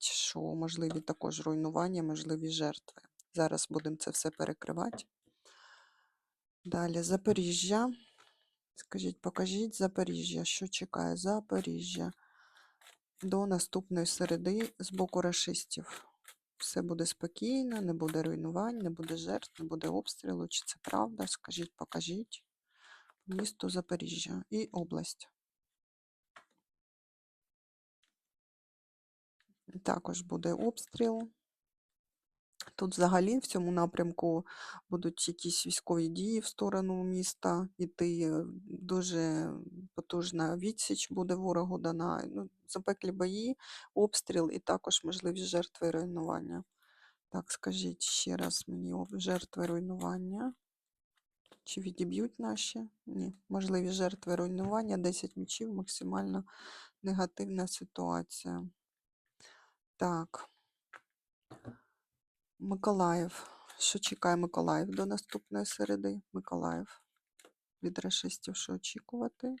що можливі також руйнування, можливі жертви. Зараз будемо це все перекривати. Далі Запоріжжя. Скажіть, покажіть Запоріжжя. Що чекає Запоріжжя до наступної середи з боку рашистів? Все буде спокійно, не буде руйнувань, не буде жертв, не буде обстрілу. Чи це правда? Скажіть, покажіть. Місто Запоріжжя і область. Також буде обстріл. Тут взагалі в цьому напрямку будуть якісь військові дії в сторону міста іти. Дуже потужна відсіч буде ворогу дана. Ну, запеклі бої, обстріл і також можливі жертви руйнування. Так, скажіть ще раз мені жертви руйнування. Чи відіб'ють наші? Ні. Можливі жертви руйнування, 10 мічів, максимально негативна ситуація. Так. Миколаїв. Що чекає Миколаїв до наступної середи? Миколаїв. Від рашистів що очікувати?